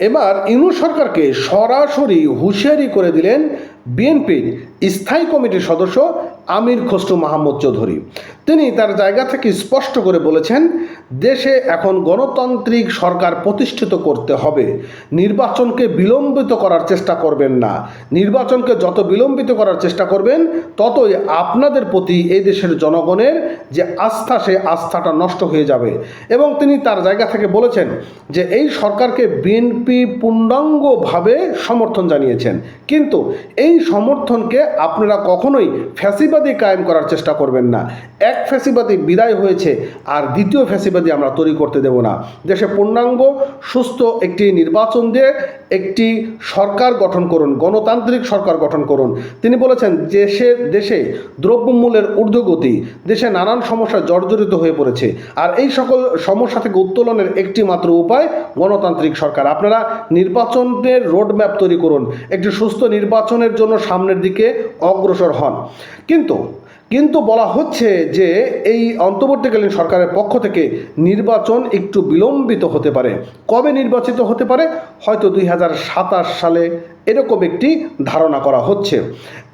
এবার ইনু সরকারকে সরাসরি হুঁশিয়ারি করে দিলেন বিএনপির স্থায়ী কমিটির সদস্য আমির খসরু মাহমুদ চৌধুরী। তিনি তার জায়গা থেকে স্পষ্ট করে বলেছেন, দেশে এখন গণতান্ত্রিক সরকার প্রতিষ্ঠিত করতে হবে। নির্বাচনকে বিলম্বিত করার চেষ্টা করবেন না। নির্বাচনকে যত বিলম্বিত করার চেষ্টা করবেন, ততই আপনাদের প্রতি এই দেশের জনগণের যে আস্থা, সেই আস্থাটা নষ্ট হয়ে যাবে। এবং তিনি তার জায়গা থেকে বলেছেন যে, এই সরকারকে বিএনপি পূর্ণাঙ্গভাবে সমর্থন জানিয়েছেন। কিন্তু এই সমর্থনকে আপনারা কখনোই ফ্যাসিবাদী কায়েম করার চেষ্টা করবেন না। এক ফ্যাসিবাদী বিদায় হয়েছে আর দ্বিতীয় ফ্যাসিবাদী আমরা তৈরি করতে দেব না। দেশে পূর্ণাঙ্গ, সুস্থ একটি নির্বাচন দিয়ে একটি সরকার গঠন করুন, গণতান্ত্রিক সরকার গঠন করুন। তিনি বলেছেন, দেশে দেশে দ্রব্যমূল্যের ঊর্ধ্বগতি, দেশে নানান সমস্যা জর্জরিত হয়ে পড়েছে। আর এই সকল সমস্যা থেকে উত্তোলনের একটি মাত্র উপায় গণতান্ত্রিক সরকার। আপনারা নির্বাচনের রোডম্যাপ তৈরি করুন, একটি সুস্থ নির্বাচনের জন্য সামনের দিকে অগ্রসর হন। কিন্তু কিন্তু বলা হচ্ছে যে এই অন্তর্বর্তীকালীন সরকারের পক্ষ থেকে নির্বাচন একটু বিলম্বিত হতে পারে। কবে নির্বাচিত হতে পারে? হয়তো দুই হাজার সাতাশ সালে এরকম একটি ধারণা করা হচ্ছে।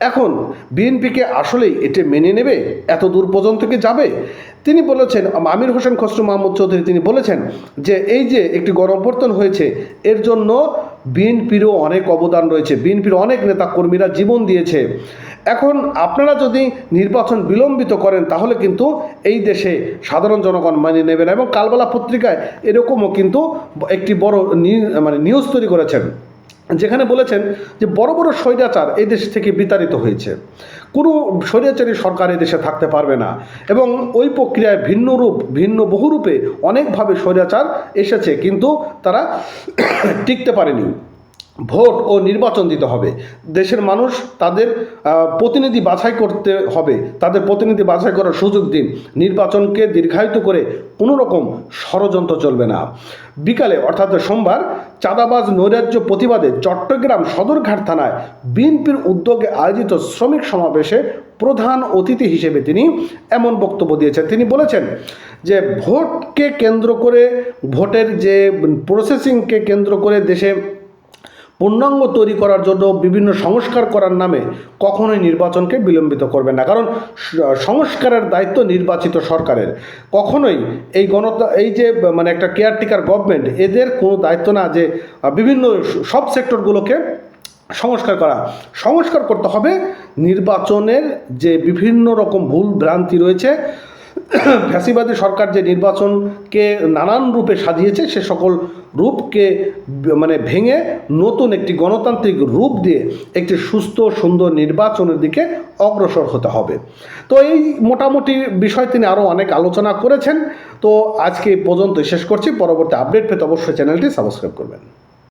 এখন বিএনপিকে আসলেই এটি মেনে নেবে? এত দূর পর্যন্ত কি যাবে? তিনি বলেছেন, আমির হোসেন খসরু মাহমুদ চৌধুরী তিনি বলেছেন যে এই যে একটি গণঅভ্যর্থন হয়েছে, এর জন্য বিএনপিরও অনেক অবদান রয়েছে, বিএনপির অনেক নেতা কর্মীরা জীবন দিয়েছে। এখন আপনারা যদি নির্বাচন বিলম্বিত করেন, তাহলে কিন্তু এই দেশে সাধারণ জনগণ মানিয়ে নেবে না এবং কালবেলা পত্রিকায় এরকমও কিন্তু একটি বড় মানে নিউজ তৈরি করেছেন। যেখানে বলেছেন যে বড় বড় স্বৈরাচার এই দেশ থেকে বিতাড়িত হয়েছে। কোনো স্বৈরাচারী সরকার দেশে থাকতে পারবে না এবং ওই প্রক্রিয়ায় ভিন্ন রূপ, ভিন্ন বহুরূপে অনেকভাবে স্বৈরাচার এসেছে কিন্তু তারা টিকতে পারেনি। ভোট ও নির্বাচন দিতে হবে। দেশের মানুষ তাদের প্রতিনিধি বাছাই করতে হবে। তাদের প্রতিনিধি বাছাই করার সুযোগ দিন। নির্বাচনকে দীর্ঘায়িত করে কোনো রকম ষড়যন্ত্র চলবে না। বিকালে, অর্থাৎ সোমবার, চাঁদাবাজ নৈরাজ্য প্রতিবাদে চট্টগ্রাম সদরঘাট থানায় বিএনপির উদ্যোগে আয়োজিত শ্রমিক সমাবেশে প্রধান অতিথি হিসেবে তিনি এমন বক্তব্য দিয়েছেন। তিনি বলেছেন যে, ভোটকে কেন্দ্র করে, ভোটের যে প্রসেসিংকে কেন্দ্র করে দেশে পূর্ণাঙ্গ তৈরি করার জন্য বিভিন্ন সংস্কার করার নামে কখনোই নির্বাচনকে বিলম্বিত করবেন না। কারণ সংস্কারের দায়িত্ব নির্বাচিত সরকারের। কখনোই এই গণতা, এই যে মানে একটা কেয়ারটেকার গভর্নমেন্ট এদের কোনো দায়িত্ব না যে বিভিন্ন সব সেক্টরগুলোকে সংস্কার করা। সংস্কার করতে হবে নির্বাচনের যে বিভিন্ন রকম ভুল ভ্রান্তি রয়েছে ফ্যাসিবাদী সরকার যে নির্বাচনকে নানান রূপে সাজিয়েছে, সে সকল রূপকে মানে ভেঙে নতুন একটি গণতান্ত্রিক রূপ দিয়ে একটি সুস্থ, সুন্দর নির্বাচনের দিকে অগ্রসর হতে হবে। তো এই মোটামুটি বিষয় তিনি আরও অনেক আলোচনা করেছেন। তো আজকে পর্যন্ত শেষ করছি। পরবর্তী আপডেট পেতে অবশ্যই চ্যানেলটি সাবস্ক্রাইব করবেন।